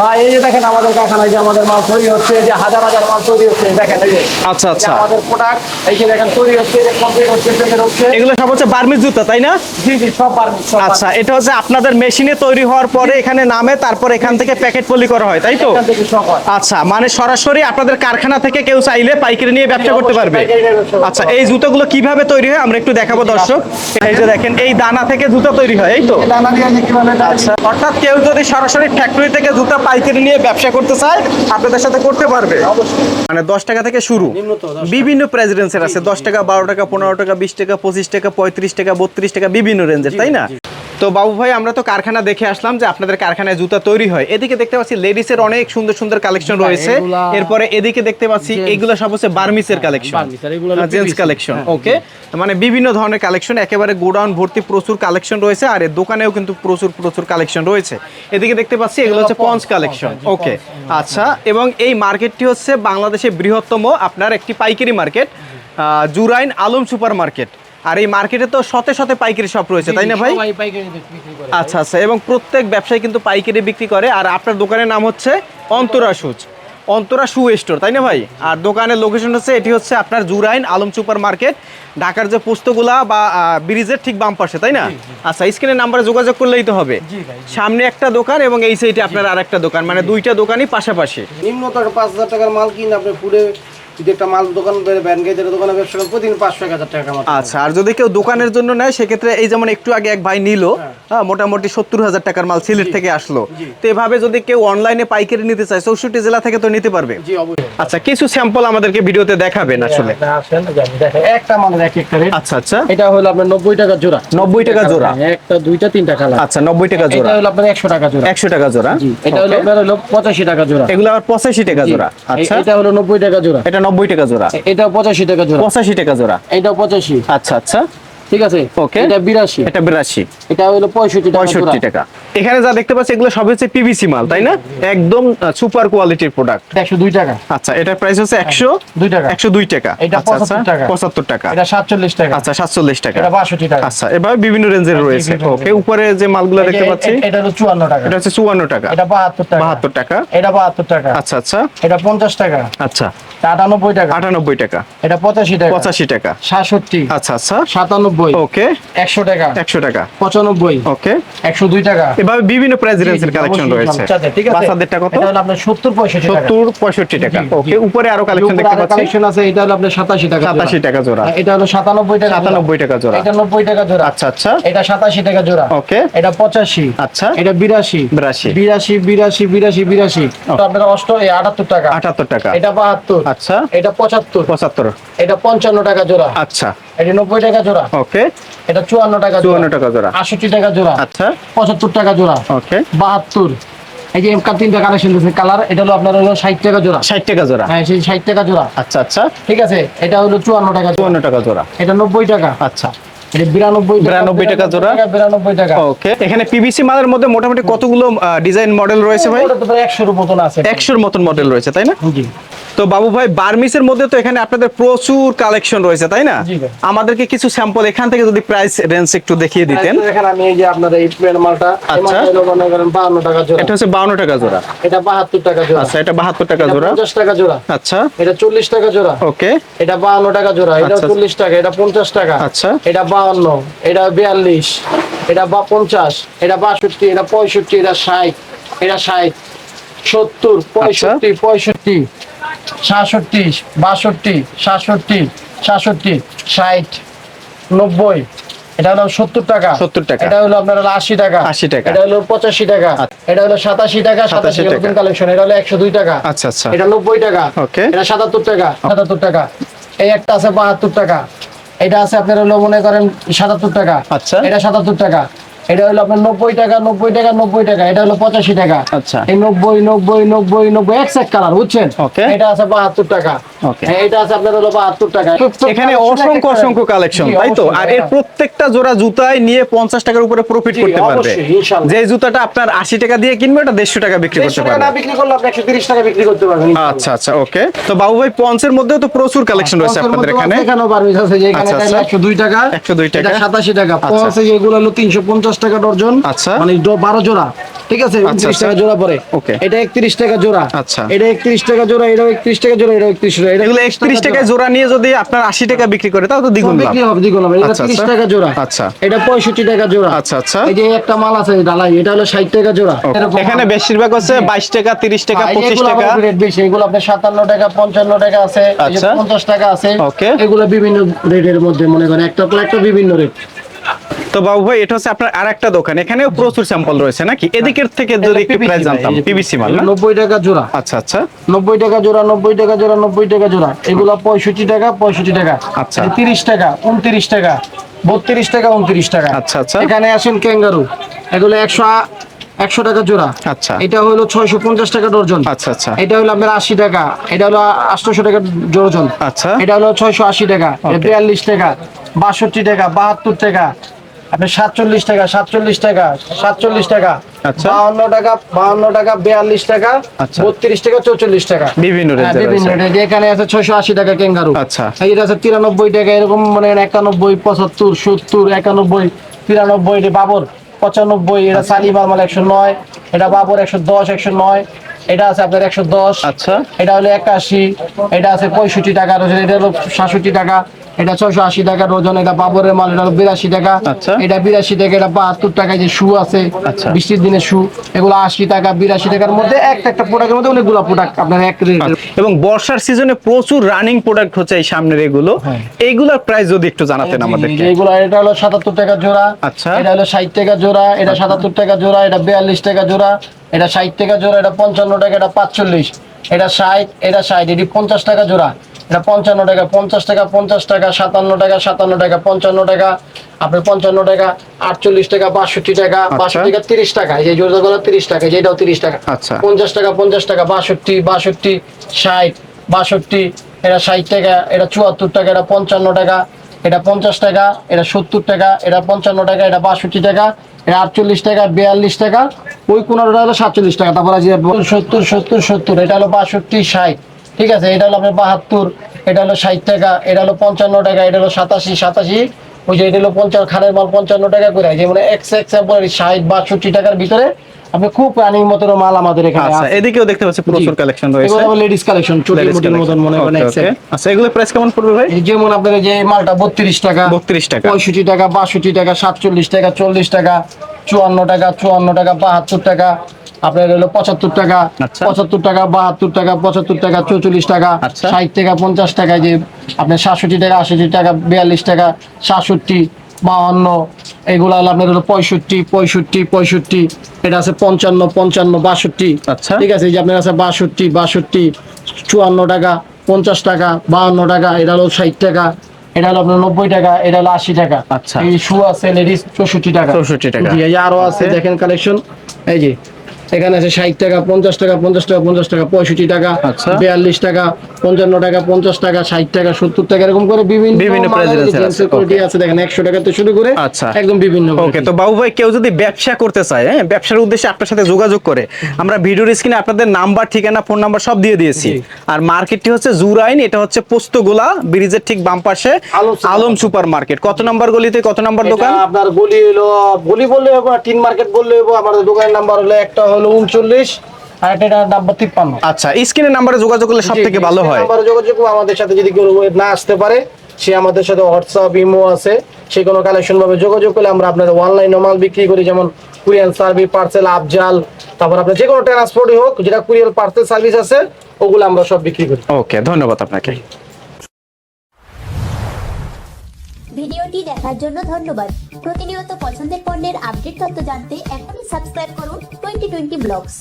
ভাই এই যে দেখেন আমাদের কারখানায় যে আমাদের মাল তৈরি হচ্ছে যে হাজার হাজার মাল তৈরি হচ্ছে দেখেন এই যে। আচ্ছা আচ্ছা। আমাদের প্রোডাক্ট এই যে দেখেন তৈরি হচ্ছে যে কমপ্লিট হচ্ছে প্যাকেট হচ্ছে। এগুলো সব হচ্ছে বার্মিজ জুতা তাই না? জি জি সব সব আচ্ছা এটা হচ্ছে আপনাদের মেশিনে তৈরি হওয়ার পরে এখানে নামে তারপর এখান থেকে প্যাকেট পলি করা হয় তাই তো? আচ্ছা মানে সরাসরি আপনাদের কারখানা থেকে কেউ চাইলে পাইকারি নিয়ে ব্যবসা করতে পারবে। আচ্ছা এই জুতোগুলো কীভাবে তৈরি হয় আমরা একটু দেখাবো দর্শক। এই যে দেখেন এই দানা থেকে জুতো তৈরি হয় এই তো? দানা দিয়ে কীভাবে আচ্ছা অর্থাৎ কেউ যদি সরাসরি ফ্যাক্টরি থেকে জুতা পাইকারি নিয়ে ব্যবসা করতে চায় আপনাদের সাথে করতে পারবে। মানে দশ টাকা থেকে শুরু। বিভিন্ন প্রাইস রেঞ্জের আছে। দশ টাকা বারো টাকা পনেরো টাকা বিশ টাকা পঁচিশ টাকা পঁয়ত্রিশ টাকা বত্রিশ টাকা বিভিন্ন রেঞ্জের তাই না? তো বাবু ভাই আমরা তো কারখানা দেখে আসলাম যে আপনাদের কারখানায় জুতা তৈরি হয়। এদিকে দেখতে পাচ্ছি লেডিসের অনেক সুন্দর সুন্দর কালেকশন রয়েছে। এরপরে এদিকে দেখতে পাচ্ছি এগুলো সব হচ্ছে বার্মিসের কালেকশন জেন্টস কালেকশন হ্যাঁ, ওকে মানে বিভিন্ন ধরনের কালেকশন একেবারে গোডাউন ভর্তি প্রচুর কালেকশন রয়েছে আর এর দোকানেও কিন্তু প্রচুর প্রচুর কালেকশন রয়েছে। এদিকে দেখতে পাচ্ছি এগুলো হচ্ছে পঞ্চ কালেকশন ওকে আচ্ছা এবং এই মার্কেটটি হচ্ছে বাংলাদেশের বৃহত্তম আপনার একটি পাইকারি market Jurain Alam super market আর এই মার্কেটে তো শতে শতে পাইকারি শপ রয়েছে তাই না ভাই? পাইকারি আচ্ছা আচ্ছা এবং প্রত্যেক ব্যবসায়ী কিন্তু পাইকারি বিক্রি করে আর আপনার দোকানের নাম হচ্ছে অন্তরা সুচ। অন্তরা শু স্টোর তাই না ভাই? আর দোকানের লোকেশন হচ্ছে এটি হচ্ছে আপনার জুরাইন আলম সুপার মার্কেট ঢাকার যে পোস্তগুলা বা ব্রিজের ঠিক বাম পাশে তাই না? আচ্ছা স্ক্রিনের নাম্বারে যোগাযোগ করলেই তো হবে। সামনে একটা দোকান এবং এই সাইডে আপনার আর একটা দোকান মানে দুইটা দোকানই পাশাপাশি। নিম্নতর পাঁচ হাজার টাকার মাল কিনে আপনি পুরে যদি একটা মাল দোকান ব্যান গেজের দোকানে ব্যবসা করেন প্রতিদিন পাঁচশো এক হাজার টাকা আচ্ছা আর যদি কেউ দোকানের জন্য নেয় সেক্ষেত্রে এই যেমন একটু আগে এক ভাই নিল হ্যাঁ। মোটামুটি সত্তর হাজার টাকার মাল সিলেট থেকে আসলো। তো এভাবে যদি কেউ অনলাইনে পাইকারি নিতে চায় চৌষট্টি জেলা থেকে তো নিতে পারবে। আচ্ছা কিছু স্যাম্পল আমাদেরকে ভিডিওতে দেখাবেন আসলে। আপনি আসেন যে আমি দেখাই। একটা মালের এক একটা রেট আচ্ছা আচ্ছা। এটা হলো আপনার নব্বই টাকা জোড়া। নব্বই টাকা জোড়া। একটা দুইটা তিনটা কালার। আচ্ছা নব্বই টাকা এটা জোড়া। হলো আপনার একশো টাকা জোড়া। একশো টাকা জোড়া। এটা হলো আপনার হলো পঁচাশি টাকা জোড়া। এগুলো আবার পঁচাশি টাকা জোড়া। আচ্ছা। এটা হলো নব্বই টাকা জোড়া। এটা নব্বই টাকা জোড়া। এটা এটাও পঁচাশি টাকা জোড়া। পঁচাশি টাকা জোড়া। এটা পঁচাশি। আচ্ছা আচ্ছা। ঠিক আছে? ওকে এটা বিরাশি। এটা বিরাশি। এটা হলো পঁয়ষট্টি টাকা পঁয়ষট্টি টাকা। এখানে যা দেখতে পাচ্ছি এগুলো সব হচ্ছে পিভিসি মাল তাই না? একদম সুপার কোয়ালিটির প্রোডাক্ট একশো দুই টাকা। আচ্ছা এটার প্রাইস হচ্ছে একশো দুই টাকা। একশো দুই টাকা। এটা আচ্ছা, আচ্ছা, 75 টাকা। পঁচাত্তর টাকা। এটা সাতচল্লিশ টাকা। আচ্ছা সাতচল্লিশ টাকা। এটা বাষট্টি টাকা। আচ্ছা এভাবে বিভিন্ন রেঞ্জের রয়েছে। ওকে উপরে যে মালগুলো দেখতে পাচ্ছি এটা হলো চুয়ান্ন টাকা। এটা হচ্ছে চুয়ান্ন টাকা। এটা বাহাত্তর টাকা। বাহাত্তর টাকা। এটা বাহাত্তর টাকা। আচ্ছা আচ্ছা। এটা পঞ্চাশ টাকা। আচ্ছা। এটা আটানব্বই টাকা। আটানব্বই টাকা। এটা পঁচাশি টাকা। পঁচাশি টাকা। সাতষট্টি। আচ্ছা আচ্ছা। সাতানব্বই। ওকে একশো টাকা। একশো টাকা। পঁচানব্বই। ওকে একশো দুই টাকা। এভাবে বিভিন্ন প্রাইস রেঞ্জের কালেকশন রয়েছে। ঠিক আছে? বাচ্চাদেরটা কত? এটা হলো আপনার সত্তর পঁয়ষট্টি টাকা। সত্তর পঁয়ষট্টি টাকা। জি, জি। ওকে উপরে আরও কালেকশন দেখতে পাচ্ছি। কালেকশন আছে এটা হলো আপনার সাতাশি টাকা জোড়া। সাতাশি টাকা জোড়া। এটা হলো সাতানব্বই টাকা জোড়া। সাতানব্বই টাকা জোড়া। এটা নব্বই টাকা জোড়া। আচ্ছা আচ্ছা। এটা সাতাশি টাকা জোড়া। ওকে এটা পঁচাশি। আচ্ছা। এটা বিরাশি। বিরাশি। বিরাশি বিরাশি বিরাশি বিরাশি। তো আপনার অষ্ট এই আটাত্তর টাকা। আটাত্তর টাকা। এটা বাহাত্তর। আচ্ছা। এটা পঁচাত্তর। পঁচাত্তর। এটা পঞ্চান্ন টাকা জোড়া। আচ্ছা। এটা নব্বই টাকা জোড়া ওকে এটা চুয়ান্ন টাকা জোড়া চুয়ান্ন টাকা জোড়া আটষট্টি টাকা জোড়া আচ্ছা পঁচাত্তর টাকা জোড়া ওকে বাহাত্তর এই যে এমকার তিনটা কালেকশন দিচ্ছে কালার এটা হলো আপনার হলো টাকা জোড়া ষাট টাকা জোড়া হ্যাঁ সেই ষাট টাকা জোড়া আচ্ছা আচ্ছা ঠিক আছে এটা হলো চুয়ান্ন টাকা জোড়া চুয়ান্ন টাকা জোড়া এটা নব্বই টাকা আচ্ছা এটা বিরানব্বই টাকা, জোড়া। বিরানব্বই টাকা ওকে এখানে পিভিসি মালের মধ্যে মোটামুটি কতগুলো ডিজাইন মডেল রয়েছে ভাই একশোর মতন আছে একশোর মতন মডেল রয়েছে তাই না তো বাবু ভাই বার্মিসের মধ্যে তো এখানে আপনাদের প্রচুর কালেকশন রয়েছে তাই না? আমাদেরকে কিছু স্যাম্পল এখান থেকে যদি প্রাইস রেঞ্জ একটু দেখিয়ে দিতেন। দেখেন আমি এই যে আপনার এই প্লেন মালটা আচ্ছা। বাহান্ন টাকা জোড়া। এটা হচ্ছে বাউন্ন টাকা জোড়া। এটা বাহাত্তর টাকা জোড়া। আচ্ছা এটা বাহাত্তর টাকা জোড়া। পঞ্চাশ টাকা জোড়া। আচ্ছা। এটা চল্লিশ টাকা জোড়া। ওকে। এটা বাহান্ন টাকা জোড়া। এটা আচ্ছা। চল্লিশ টাকা এটা পঞ্চাশ টাকা। আচ্ছা। এটা বাহান্ন এটা বিয়াল্লিশ এটা বা পঞ্চাশ এটা বাষট্টি এটা পঁয়ষট্টি এটা ষাট এটা ষাট সত্তর পঁয়ষট্টি পঁয়ষট্টি। সাতষট্টি বাষট্টি সাতষট্টি সাতষট্টি ষাট নব্বই। এটা হলো সত্তর টাকা। 70 টাকা। এটা হলো আপনার হলো আশি টাকা। 80 টাকা। এটা হলো পঁচাশি টাকা। আচ্ছা। এটা হলো সাতাশি টাকা সাতাশি টাকা। নতুন কালেকশন এটা হলো একশো দুই টাকা। আচ্ছা আচ্ছা। এটা নব্বই টাকা। Okay. এটা সাতাত্তর টাকা। সাতাত্তর টাকা। এই একটা আছে বাহাত্তর টাকা। এটা আছে আপনার হলো মনে করেন সাতাত্তর টাকা। আচ্ছা। এটা সাতাত্তর টাকা। এটা হলো আপনার নব্বই টাকা নব্বই টাকা নব্বই টাকা। এটা হলো পঁচাশি টাকা। আচ্ছা। এই নব্বই নব্বই নব্বই নব্বই একসাথে কালার বুঝছেন? এটা আছে বাহাত্তর টাকা। হ্যাঁ, এটা আছে আপনার হলো বাহাত্তর টাকা। এখানে অসংখ্য অসংখ্য কালেকশন তাই তো? আর এর হ্যাঁ। প্রত্যেকটা জোড়া জুতায় নিয়ে পঞ্চাশ টাকার উপরে প্রফিট করতে পারবে। যে জুতাটা আপনার আশি টাকা দিয়ে কিনবে ওটা দেড়শো টাকা বিক্রি করতে টাকা পারবে। বিক্রি করলে আপনি একশো তিরিশ টাকা বিক্রি করতে পারবেন আচ্ছা আচ্ছা ওকে তো বাবু ভাই পঞ্চের মধ্যেও তো প্রচুর কালেকশন রয়েছে আপনাদের এখানে। এখানেও বার্মিজ আছে যে এখানে আচ্ছা, আচ্ছা। একশো দুই টাকা 102 টাকা। এটা সাতাশি টাকা। আচ্ছা। পঞ্চ যেগুলো হলো তিনশো পঞ্চাশ টাকা ডর্জন আচ্ছা। মানে বারো জোড়া ঠিক আছে উনত্রিশ আচ্ছা। টাকা জোড়া পরে Okay. এটা একত্রিশ টাকা জোড়া আচ্ছা। এটা একত্রিশ টাকা জোড়া এটা একত্রিশ টাকা জোড়া এটা একত্রিশ টাকা এটা এগুলো একত্রিশ টাকা জোড়া নিয়ে যদি আপনার আশি টাকা বিক্রি করে তাও তো দ্বিগুণ লাভ বিক্রি হবে দ্বিগুণ হবে এটা আচ্ছা, 30 আচ্ছা। টাকা জোড়া আচ্ছা। এটা পঁয়ষট্টি টাকা জোড়া আচ্ছা, আচ্ছা। এই যে একটা মাল আছে ডালাই এটা হলো ষাট টাকা জোড়া এখানে বেশিরভাগ হচ্ছে বাইশ টাকা তিরিশ টাকা হ্যাঁ, পঁচিশ টাকা রেট বেশি এগুলো আপনার সাতান্ন টাকা পঞ্চান্ন টাকা আছে আচ্ছা। পঞ্চাশ টাকা আছে. এগুলো বিভিন্ন রেটের মধ্যে মনে করেন একটা একটা বিভিন্ন রেট তো বাবু ভাই এটা হচ্ছে আপনার আর একটা দোকান। এখানেও প্রচুর স্যাম্পল রয়েছে নাকি? এদিকের থেকে যদি একটু প্রাইস জানতাম পিবিসি মাল না? নব্বই টাকা জোড়া। আচ্ছা আচ্ছা। নব্বই টাকা জোড়া নব্বই টাকা জোড়া নব্বই টাকা জোড়া। এগুলো পঁয়ষট্টি টাকা পঁয়ষট্টি টাকা। আচ্ছা। তিরিশ টাকা উনত্রিশ টাকা বত্রিশ টাকা উনত্রিশ টাকা। আচ্ছা, আচ্ছা। এখানে আসেন ক্যাঙ্গারু। এগুলো একশো একশো টাকা জোড়া। আচ্ছা। এটা হলো ছয়শো পঞ্চাশ টাকা ডর্জন। আচ্ছা, আচ্ছা। এটা হলো আপনার আশি টাকা। এটা হলো আটশোশো টাকা ডর্জন। আচ্ছা। এটা হলো ছয়শো আশি টাকা। বিয়াল্লিশ টাকা বাষট্টি টাকা বাহাত্তর টাকা। আপনার সাতচল্লিশ টাকা সাতচল্লিশ টাকা সাতচল্লিশ টাকা আচ্ছা। বাহান্ন টাকা বাহান্ন টাকা বিয়াল্লিশ টাকা আচ্ছা। বত্রিশ টাকা চৌচল্লিশ টাকা বিভিন্ন হ্যাঁ, বিভিন্ন এখানে আছে ছয়শো আশি টাকা ক্যাঙ্গারু আচ্ছা। এটা আছে তিরানব্বই টাকা এরকম মানে একানব্বই পঁচাত্তর সত্তর একানব্বই তিরানব্বই এটা বাবর পঁচানব্বই এটা সালিম আলমাল একশো নয় এটা বাবর একশো দশ একশো নয় এটা আছে আপনার একশো দশ আচ্ছা। এটা হলো একাশি এটা আছে পঁয়ষট্টি টাকা এটা হলো সাতষট্টি টাকা এটা ছয়শো আশি টাকা ওজন এটা বাবরের মাল এটা বিরাশি টাকা আচ্ছা। এটা বিরাশি টাকা এটা বাহাত্তর টাকা যে শু আছে আচ্ছা। বৃষ্টির দিনের শু এগুলো আশি টাকা বিরাশি টাকার মধ্যে একটা একটা প্রোডাক্টের মধ্যে অনেকগুলো প্রোডাক্ট আপনার এক এবং বর্ষার সিজনে প্রচুর রানিং প্রোডাক্ট হচ্ছে এই সামনের এগুলো হ্যাঁ। এইগুলোর প্রাইস যদি একটু জানাতেন আমাদেরকে এগুলো এটা হলো সাতাত্তর টাকা জোড়া আচ্ছা। এটা হলো ষাট টাকা জোড়া এটা সাতাত্তর টাকা জোড়া এটা বিয়াল্লিশ টাকা জোড়া এটা ষাট টাকা জোড়া এটা পঞ্চান্ন টাকা এটা পাঁচচল্লিশ এটা ষাট এটা ষাট এটি পঞ্চাশ টাকা জোড়া এটা পঞ্চান্ন টাকা পঞ্চাশ টাকা পঞ্চাশ টাকা সাতান্ন টাকা সাতান্ন টাকা পঞ্চান্ন টাকা আপনার পঞ্চান্ন টাকা আটচল্লিশ টাকা বাষট্টি টাকা বাষট্টি টাকা তিরিশ টাকা এই যে জোড়াগুলো তিরিশ টাকা এই যে এটাও তিরিশ টাকা। আচ্ছা। পঞ্চাশ টাকা পঞ্চাশ টাকা বাষট্টি বাষট্টি ষাট বাষট্টি এটা ষাট টাকা এটা চুয়াত্তর টাকা এটা পঞ্চান্ন টাকা এটা পঞ্চাশ টাকা এটা সত্তর টাকা এটা পঞ্চান্ন টাকা এটা বাষট্টি টাকা এটা আটচল্লিশ টাকা বিয়াল্লিশ টাকা ওই কোনোটা হলো সাতচল্লিশ টাকা তারপর আছে সত্তর সত্তর সত্তর এটা হলো বাষট্টি ষাট। ঠিক আছে এটা হলো আপনার বাহাত্তর এটা হলো ষাট টাকা এটা হলো পঞ্চান্ন টাকা এটা হলো সাতাশি সাতাশি ওই যে এটা হলো পঞ্চান্ন খানের মাল পঞ্চান্ন টাকা করে যেমন এক্স এক্সাম্পল ষাট বাষট্টি টাকার ভিতরে আপনি খুব রানিং মতো মাল আমাদের এখানে আচ্ছা আছে। এদিকেও দেখতে পাচ্ছি প্রচুর কালেকশন রয়েছে এগুলো লেডিস কালেকশন চুটি মুটির মতন মনে okay। আচ্ছা এগুলো প্রাইস কেমন পড়বে ভাই যেমন আপনার যে মালটা বত্রিশ টাকা 32 টাকা। পঁয়ষট্টি টাকা বাষট্টি টাকা সাতচল্লিশ টাকা চল্লিশ টাকা চুয়ান্ন টাকা চুয়ান্ন টাকা বাহাত্তর টাকা আপনার হলো পঁচাত্তর টাকা আচ্ছা। পঁচাত্তর টাকা বাহাত্তর টাকা পঁচাত্তর টাকা চৌচল্লিশ টাকা আচ্ছা। ষাট টাকা পঞ্চাশ টাকা যে আপনার সাতষট্টি টাকা আশি টাকা বিয়াল্লিশ টাকা সাতষট্টি বাহান্ন এগুলো হলো আপনার হলো পঁয়ষট্টি পঁয়ষট্টি পঁয়ষট্টি এটা আছে পঞ্চান্ন পঞ্চান্ন বাষট্টি আচ্ছা। ঠিক আছে এই যে আপনার আছে বাষট্টি বাষট্টি চুয়ান্ন টাকা পঞ্চাশ টাকা বাহান্ন টাকা এটা হলো ষাট টাকা এটা হলো আপনার নব্বই টাকা এটা হলো আশি টাকা আচ্ছা। এই শু আছে লেডিস চৌষট্টি টাকা 64 টাকা। আরও আছে দেখেন কালেকশন এই যে এখানে আছে ষাট টাকা পঞ্চাশ টাকা পঞ্চাশ টাকা পঞ্চাশ টাকা পঁয়ষট্টি টাকা আচ্ছা। বিয়াল্লিশ টাকা পঞ্চান্ন টাকা পঞ্চাশ টাকা ষাট টাকা সত্তর টাকা এরকম করে বিভিন্ন বিভিন্ন range আছে, দেখেন একশো টাকা থেকে শুরু করে আচ্ছা। একদম বিভিন্ন ওকে তো বাবু ভাই কেউ যদি ব্যবসা করতে চায় হ্যাঁ ব্যবসার উদ্দেশ্যে আপনার সাথে যোগাযোগ করে আমরা ভিডিওর স্ক্রিনে আপনাদের নাম্বার ঠিকানা ফোন নাম্বার সব দিয়ে দিয়েছি। আর মার্কেটটি হচ্ছে জুরাইন এটা হচ্ছে পোস্তগোলা ব্রিজের ঠিক বাম পাশে আলম সুপার মার্কেট কত নাম্বার গলিতে কত নাম্বার দোকান আপনার গলি হলো গলি বললে হবে টিন মার্কেট বললে হবে আমাদের দোকানের নাম্বার হলো একটা হলো উনচল্লিশ আর একটা নাম্বার তিপ্পান্ন। আচ্ছা স্ক্রিনের নাম্বারে যোগাযোগ করলে সব থেকে ভালো হয়। নাম্বারে যোগাযোগ করবে, আমাদের সাথে যদি কেউ না আসতে পারে সে আমাদের সাথে হোয়াটসঅ্যাপ ইমো আছে। সে কোনো কালেকশন ভাবে যোগাযোগ করলে আমরা আপনার অনলাইন মাল বিক্রি করি যেমন কুরিয়ান সার্ভিস পার্সেল আফজাল তারপর আপনার যে কোনো ট্রান্সপোর্টই হোক যেটা কুরিয়ার পার্সেল সার্ভিস আছে ওগুলো আমরা সব বিক্রি করি। ওকে ধন্যবাদ আপনাকে। ভিডিওটি দেখার জন্য ধন্যবাদ। প্রতিনিয়ত পছন্দের পণ্যের আপডেট তথ্য জানতে এখনই সাবস্ক্রাইব করুন টোয়েন্টি টোয়েন্টি ব্লগস